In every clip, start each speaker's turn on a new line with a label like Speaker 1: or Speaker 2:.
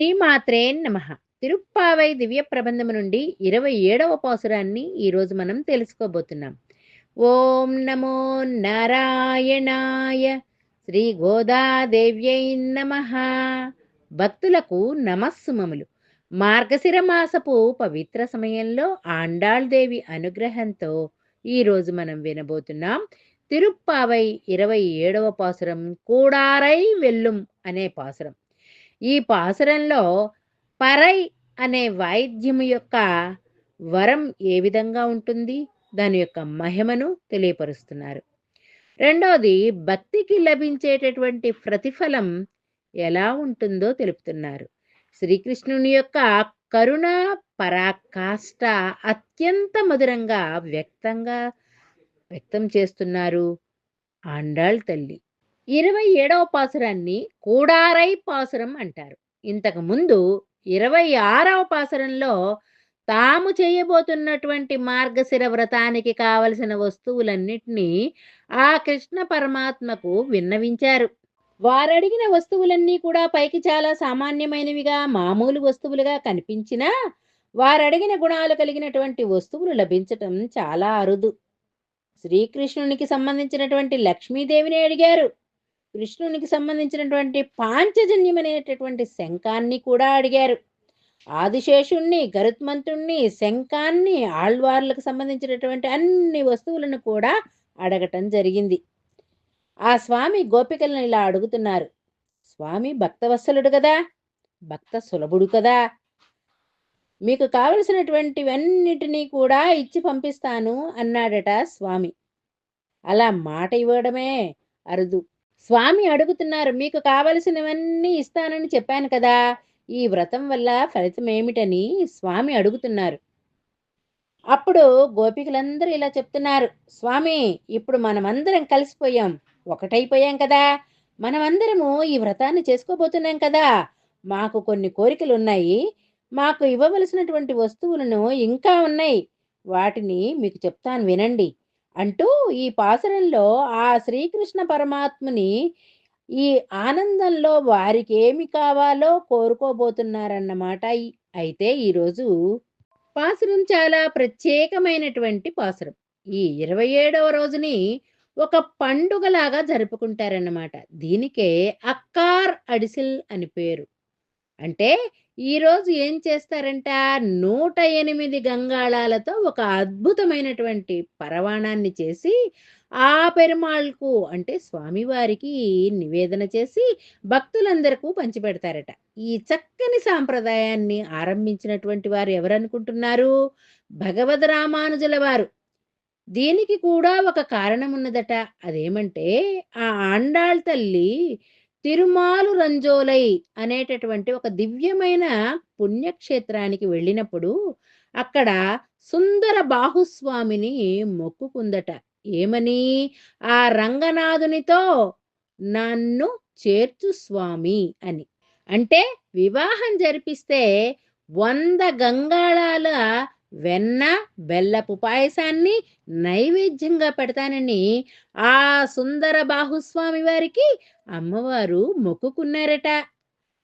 Speaker 1: శ్రీమాత్రే నమ. తిరుప్పావై దివ్య ప్రబంధము నుండి ఇరవై ఏడవ పాసురాన్ని ఈరోజు మనం తెలుసుకోబోతున్నాం. ఓం నమో నారాయణాయ శ్రీ గోదాదేవ్యై నమ. భక్తులకు నమస్సుమములు మార్గశిర మాసపు పవిత్ర సమయంలో ఆండాళ్ దేవి అనుగ్రహంతో ఈరోజు మనం వినబోతున్నాం. తిరుప్పావై ఇరవై ఏడవ పాసురం కూడారై వెల్లుం అనే పాసురం. ఈ పాసురంలో పరై అనే వాయిద్యము యొక్క వరం ఏ విధంగా ఉంటుంది? దాని యొక్క మహిమను తెలియపరుస్తున్నారు. రెండవది భక్తికి లభించేటటువంటి ప్రతిఫలం ఎలా ఉంటుందో తెలుపుతున్నారు. శ్రీకృష్ణుని యొక్క కరుణ పరాకాష్ట అత్యంత మధురంగా వ్యక్తంగా వ్యక్తం చేస్తున్నారు ఆండాళ్ తల్లి. ఇరవై ఏడవ పాసురాన్ని కూడారై పాసురం అంటారు. ఇంతకు ముందు ఇరవై ఆరవ పాసురంలో తాము చేయబోతున్నటువంటి మార్గశిర వ్రతానికి కావలసిన వస్తువులన్నిటినీ ఆ కృష్ణ పరమాత్మకు విన్నవించారు. వారడిగిన వస్తువులన్నీ కూడా పైకి చాలా సామాన్యమైనవిగా మామూలు వస్తువులుగా కనిపించినా వారడిగిన గుణాలు కలిగినటువంటి వస్తువులు లభించటం చాలా అరుదు. శ్రీకృష్ణునికి సంబంధించినటువంటి లక్ష్మీదేవిని అడిగారు. కృష్ణునికి సంబంధించినటువంటి పాంచజన్యమనేటటువంటి శంఖాన్ని కూడా అడిగారు. ఆదిశేషుణ్ణి గరుత్మంతుణ్ణి శంఖాన్ని ఆళ్వార్లకు సంబంధించినటువంటి అన్ని వస్తువులను కూడా అడగటం జరిగింది. ఆ స్వామి గోపికలను ఇలా అడుగుతున్నారు. స్వామి భక్తవత్సలుడు కదా భక్త సులభుడు కదా. మీకు కావలసినటువంటివన్నిటినీ కూడా ఇచ్చి పంపిస్తాను అన్నాడట స్వామి. అలా మాట ఇవ్వడమే అరుదు. స్వామి అడుగుతున్నారు మీకు కావలసినవన్నీ ఇస్తానని చెప్పాను కదా ఈ వ్రతం వల్ల ఫలితం ఏమిటని స్వామి అడుగుతున్నారు. అప్పుడు గోపికలందరూ ఇలా చెప్తున్నారు స్వామి ఇప్పుడు మనమందరం కలిసిపోయాం ఒకటైపోయాం కదా మనమందరము ఈ వ్రతాన్ని చేసుకోబోతున్నాం కదా మాకు కొన్ని కోరికలు ఉన్నాయి మాకు ఇవ్వవలసినటువంటి వస్తువులను ఇంకా ఉన్నాయి వాటిని మీకు చెప్తాను వినండి. అంటూ ఈ పాసరంలో ఆ శ్రీకృష్ణ పరమాత్ముని ఈ ఆనందంలో వారికి ఏమి కావాలో కోరుకోబోతున్నారన్నమాట అయితే ఈరోజు పాసురం చాలా ప్రత్యేకమైనటువంటి పాసురం ఈ ఇరవై ఏడవ రోజుని ఒక పండుగలాగా జరుపుకుంటారన్నమాట. దీనికే అక్కార్ అడిసిల్ అని పేరు. అంటే ఈరోజు ఏం చేస్తారంట? నూట ఎనిమిది గంగాళాలతో ఒక అద్భుతమైనటువంటి పరవాణాన్ని చేసి ఆ పెరుమాళ్కు అంటే స్వామివారికి నివేదన చేసి భక్తులందరికీ పంచిపెడతారట. ఈ చక్కని సాంప్రదాయాన్ని ఆరంభించినటువంటి వారు ఎవరనుకుంటున్నారు? భగవద్ రామానుజుల వారు. దీనికి కూడా ఒక కారణం ఉన్నదట. అదేమంటే ఆ ఆండాళ్ తల్లి తిరుమాలు రంజోలై అనేటటువంటి ఒక దివ్యమైన పుణ్యక్షేత్రానికి వెళ్ళినప్పుడు అక్కడ సుందర బాహుస్వామిని మొక్కుకుందట. ఏమని? ఆ రంగనాథునితో నన్ను చేర్చు స్వామి అని. అంటే వివాహం జరిపిస్తే వంద గంగాళాల వెన్న బెల్లపు పాయసాన్ని నైవేద్యంగా పెడతానని ఆ సుందర బాహుస్వామి వారికి అమ్మవారు మొక్కుకున్నారట.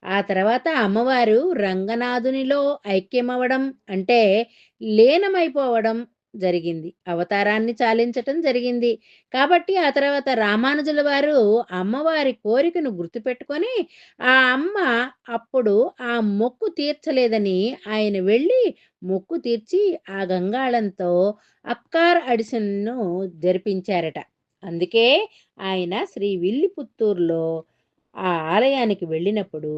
Speaker 1: ఆ తర్వాత అమ్మవారు రంగనాథునిలో ఐక్యమవడం అంటే లీనమైపోవడం జరిగింది. అవతారాన్ని చాలించటం జరిగింది. కాబట్టి ఆ తర్వాత రామానుజుల వారు అమ్మవారి కోరికను గుర్తుపెట్టుకొని ఆ అమ్మ అప్పుడు ఆ మొక్కు తీర్చలేదని ఆయన వెళ్ళి మొక్కు తీర్చి ఆ గంగాళంతో అక్కార్ అడిసన్ను జరిపించారట. అందుకే ఆయన శ్రీ విల్లిపుత్తూరులో ఆ ఆలయానికి వెళ్ళినప్పుడు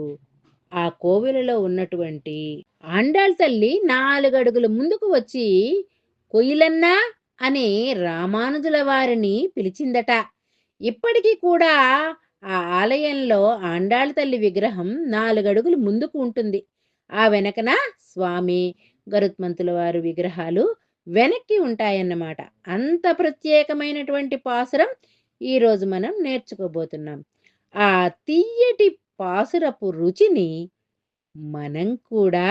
Speaker 1: ఆ కోవిలలో ఉన్నటువంటి ఆండాళ్ తల్లి నాలుగడుగుల ముందుకు వచ్చి కొయ్యలన్నా అని రామానుజుల వారిని పిలిచిందట. ఇప్పటికీ కూడా ఆ ఆలయంలో ఆండాళ్ళ తల్లి విగ్రహం నాలుగడుగులు ముందుకు ఉంటుంది. ఆ వెనకన స్వామి గరుత్మంతుల వారు విగ్రహాలు వెనక్కి ఉంటాయన్నమాట. అంత ప్రత్యేకమైనటువంటి పాసురం ఈరోజు మనం నేర్చుకోబోతున్నాం. ఆ తీయటి పాసురపు రుచిని మనం కూడా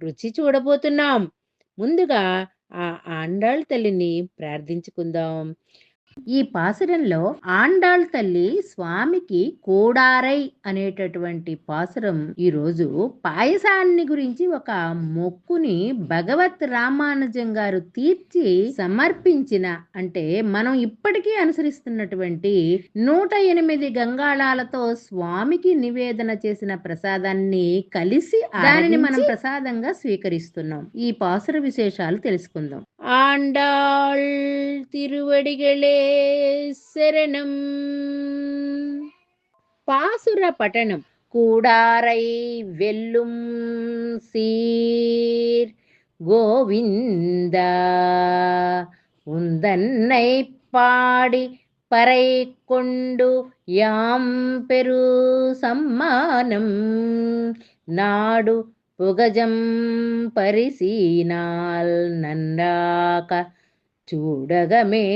Speaker 1: రుచి చూడబోతున్నాం. ముందుగా ఆ ఆండాళ్ళ తల్లిని ప్రార్థించుకుందాం. ఈ పాసురంలో ఆండాళ్ తల్లి స్వామికి కోడారై అనేటటువంటి పాసురం ఈరోజు పాయసాన్ని గురించి ఒక మొక్కుని భగవత్ రామానుజం గారు తీర్చి సమర్పించిన. అంటే మనం ఇప్పటికీ అనుసరిస్తున్నటువంటి నూట ఎనిమిది గంగాళాలతో స్వామికి నివేదన చేసిన ప్రసాదాన్ని కలిసి దానిని మనం ప్రసాదంగా స్వీకరిస్తున్నాం. ఈ పాసుర విశేషాలు తెలుసుకుందాం. ఆండాళ్ తిరువడిగళే சரணம். பாசுர பட்டணம் கூடாரை வெல்லும் சீர். கோவிந்தா உந்தன்னை பாடி பறை கொண்டு யாம் பெரு சம்மானம். நாடு புகஜம் பரிசீனால் நன்றாக சூடகமே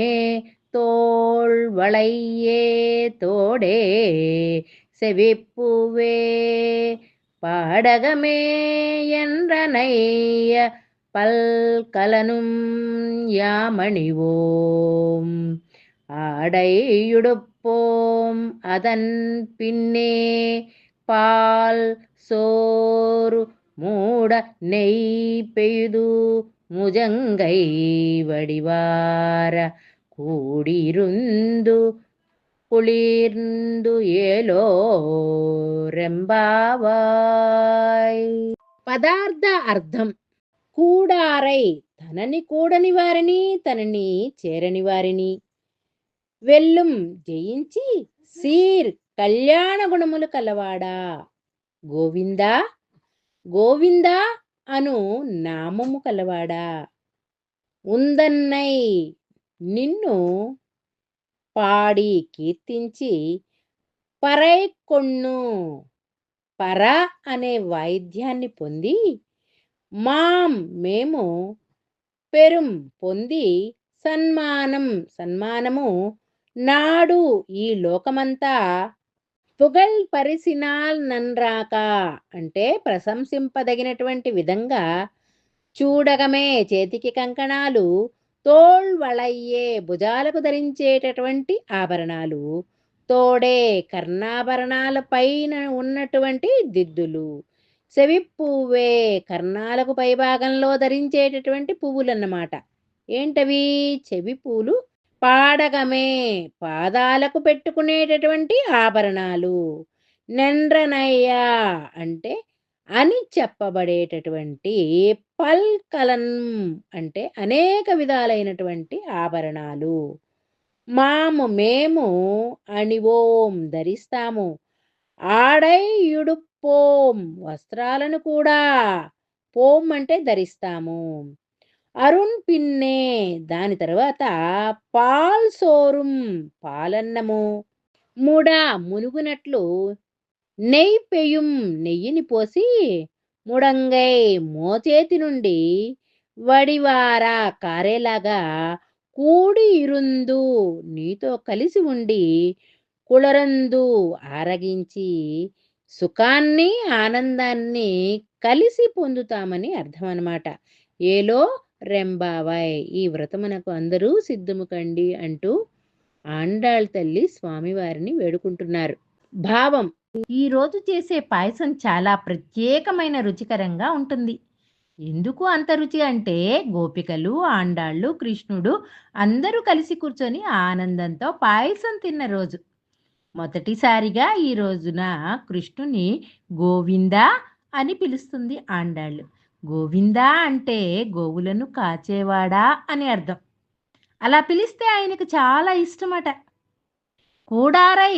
Speaker 1: தோள் வளையே தோடே செவிப்புவே பாடகமே என்றனைய பல்கலனும் யாமணிவோம். ஆடையுடுப்போம் அதன் பின்னே பால் சோறு மூட நெய் பெய்து முஜங்கை வடிவார కూడిరుందు పులిర్ందు ఏలో రెంబావాయ్ పదార్థ అర్థం కూడారై తనని కూడని వారిని తనని చేరని వారిని వెల్లుం జయించి సీర్ కళ్యాణ గుణములు కలవాడా గోవిందా గోవిందా అను నామము కలవాడా ఉందన్నై నిన్ను పాడి కీర్తించి పరైకొన్ను పర అనే వాయిద్యాన్ని పొంది మాం మేము పెరుం పొంది సన్మానం. సన్మానము నాడు ఈ లోకమంతా పుగల్ పరిసినాల్ నన్రాక అంటే ప్రశంసింపదగినటువంటి విధంగా చూడగమే చేతికి కంకణాలు తోళ్వళయ్యే భుజాలకు ధరించేటటువంటి ఆభరణాలు తోడే కర్ణాభరణాల పైన ఉన్నటువంటి దిద్దులు చెవి పువ్వే కర్ణాలకు పైభాగంలో ధరించేటటువంటి పువ్వులన్నమాట. ఏంటవి? చెవి పూలు పాడగమే పాదాలకు పెట్టుకునేటటువంటి ఆభరణాలు. నెండ్రనయ్య అంటే అని చెప్పబడేటటువంటి పల్కలన్ అంటే అనేక విధాలైనటువంటి ఆభరణాలు. మాము మేము అణివోం ధరిస్తాము. ఆడైయుడుపోం వస్త్రాలను కూడా పోం అంటే ధరిస్తాము. అరుణ్ పిన్నే దాని తర్వాత పాల్ సోరుం పాలన్నము. ముడా మునుగునట్లు నెయ్యి పెయ్యం నెయ్యిని పోసి ముడంగై మోచేతి నుండి వడివార కారేలాగా కూడి ఇరుందు నీతో కలిసి ఉండి కుళరందు ఆరగించి సుఖాన్ని ఆనందాన్ని కలిసి పొందుతామని అర్థం అనమాట ఏలో రెంబావాయ్ ఈ వ్రతమునకు అందరూ సిద్ధము కండి అంటూ ఆండాళ్ తల్లి స్వామివారిని వేడుకుంటున్నారు. భావం ఈ రోజు చేసే పాయసం చాలా ప్రత్యేకమైన రుచికరంగా ఉంటుంది. ఎందుకు అంత రుచి అంటే గోపికలు ఆండాళ్ళు కృష్ణుడు అందరూ కలిసి కూర్చొని ఆనందంతో పాయసం తిన్న రోజు. మొదటిసారిగా ఈ రోజున కృష్ణుని గోవిందా అని పిలుస్తుంది ఆండాళ్ళు. గోవిందా అంటే గోవులను కాచేవాడా అని అర్థం. అలా పిలిస్తే ఆయనకు చాలా ఇష్టమట. కూడారై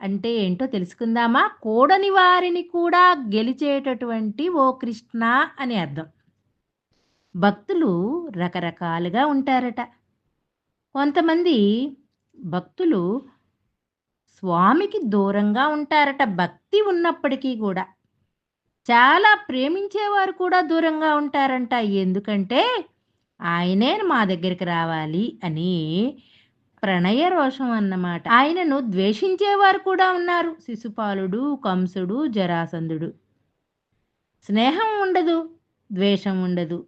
Speaker 1: అంటే ఏంటో తెలుసుకుందామా? కూడని వారిని కూడా గెలిచేటటువంటి ఓ కృష్ణ అని అర్థం. భక్తులు రకరకాలుగా ఉంటారట. కొంతమంది భక్తులు స్వామికి దూరంగా ఉంటారట. భక్తి ఉన్నప్పటికీ కూడా. చాలా ప్రేమించేవారు కూడా దూరంగా ఉంటారంట. ఎందుకంటే ఆయనే మా దగ్గరికి రావాలి అని ప్రణయ రోషం అన్నమాట. ఆయనను ద్వేషించేవారు కూడా ఉన్నారు. శిశుపాలుడు కంసుడు జరాసంధుడు. స్నేహం ఉండదు ద్వేషం ఉండదు.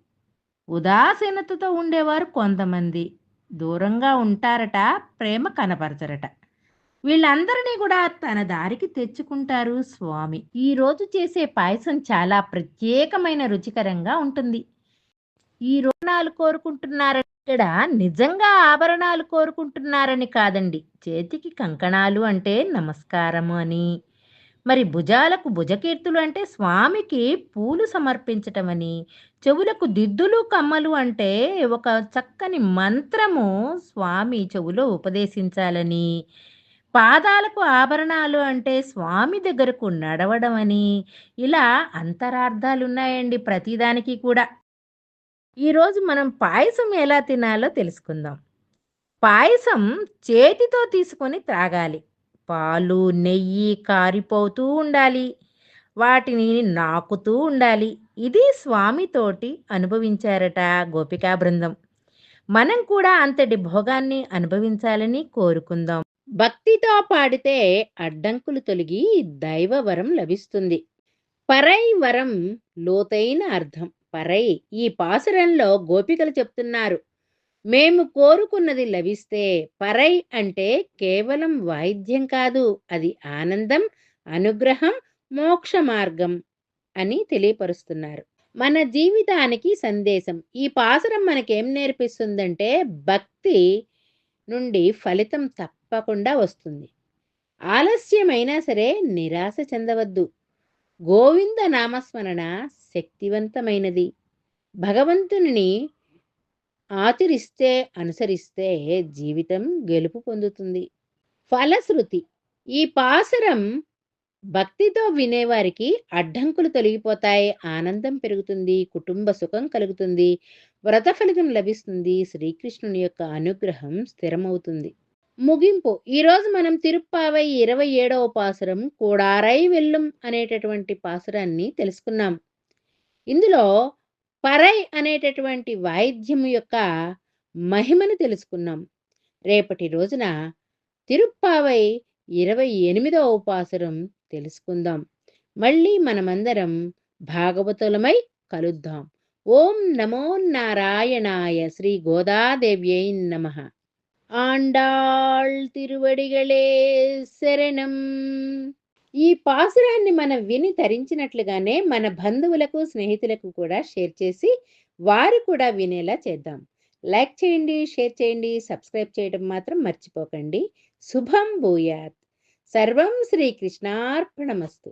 Speaker 1: ఉదాసీనతతో ఉండేవారు కొంతమంది. దూరంగా ఉంటారట ప్రేమ కనపరచరట. వీళ్ళందరినీ కూడా తన దారికి తెచ్చుకుంటారు స్వామి. ఈరోజు చేసే పాయసం చాలా ప్రత్యేకమైన రుచికరంగా ఉంటుంది. ఈ రుణాలు కోరుకుంటున్నారని ఇక్కడ నిజంగా ఆభరణాలు కోరుకుంటున్నారని కాదండి. చేతికి కంకణాలు అంటే నమస్కారము అని. మరి భుజాలకు భుజకీర్తులు అంటే స్వామికి పూలు సమర్పించటమని చెవులకు దిద్దులు కమ్మలు అంటే ఒక చక్కని మంత్రము స్వామి చెవులో ఉపదేశించాలని. పాదాలకు ఆభరణాలు అంటే స్వామి దగ్గరకు నడవడం అని. ఇలా అంతరార్థాలు ఉన్నాయండి ప్రతిదానికి కూడా. ఈరోజు మనం పాయసం ఎలా తినాలో తెలుసుకుందాం. పాయసం చేతితో తీసుకొని త్రాగాలి. పాలు నెయ్యి కారిపోతూ ఉండాలి. వాటిని నాకుతూ ఉండాలి. ఇది స్వామితోటి అనుభవించారట గోపికా బృందం. మనం కూడా అంతటి భోగాన్ని అనుభవించాలని కోరుకుందాం. భక్తితో పాడితే అడ్డంకులు తొలగి దైవవరం లభిస్తుంది. పరై వరం లోతైన అర్థం. పరై ఈ పాసురంలో గోపికలు చెప్తున్నారు. మేము కోరుకున్నది లభిస్తే పరై అంటే కేవలం వాయిద్యం కాదు అది ఆనందం అనుగ్రహం మోక్ష మార్గం అని తెలియపరుస్తున్నారు. మన జీవితానికి సందేశం. ఈ పాసురం మనకేం నేర్పిస్తుందంటే భక్తి నుండి ఫలితం తప్పకుండా వస్తుంది. ఆలస్యమైనా సరే నిరాశ చెందవద్దు. గోవింద నామస్మరణ శక్తివంతమైనది. భగవంతుని ఆచరిస్తే అనుసరిస్తే జీవితం గెలుపు పొందుతుంది. ఫలశ్రుతి. ఈ పాసరం భక్తితో వినేవారికి అడ్డంకులు తొలగిపోతాయి ఆనందం పెరుగుతుంది కుటుంబ సుఖం కలుగుతుంది వ్రత ఫలితం లభిస్తుంది శ్రీకృష్ణుని యొక్క అనుగ్రహం స్థిరమవుతుంది. ముగింపు. ఈరోజు మనం తిరుప్పావై ఇరవై ఏడవ పాసురం కూడారై వెళ్ళం అనేటటువంటి పాసురాన్ని తెలుసుకున్నాం. ఇందులో పరై అనేటటువంటి వాయిద్యం యొక్క మహిమను తెలుసుకున్నాం. రేపటి రోజున తిరుప్పావై ఇరవై ఎనిమిదవ ఉపాసరం తెలుసుకుందాం. మళ్ళీ మనమందరం భాగవతులమై కలుద్దాం. ఓం నమో నారాయణాయ శ్రీ గోదాదేవ్యై నమ. ఆండాళ్ తిరువడిగళే శరణం. ఈ పాసురాన్ని మనం విని తరించినట్లుగానే మన బంధువులకు స్నేహితులకు కూడా షేర్ చేసి వారు కూడా వినేలా చేద్దాం. లైక్ చేయండి షేర్ చేయండి సబ్స్క్రైబ్ చేయడం మాత్రం మర్చిపోకండి. శుభం భూయాత్. సర్వం శ్రీకృష్ణార్పణమస్తు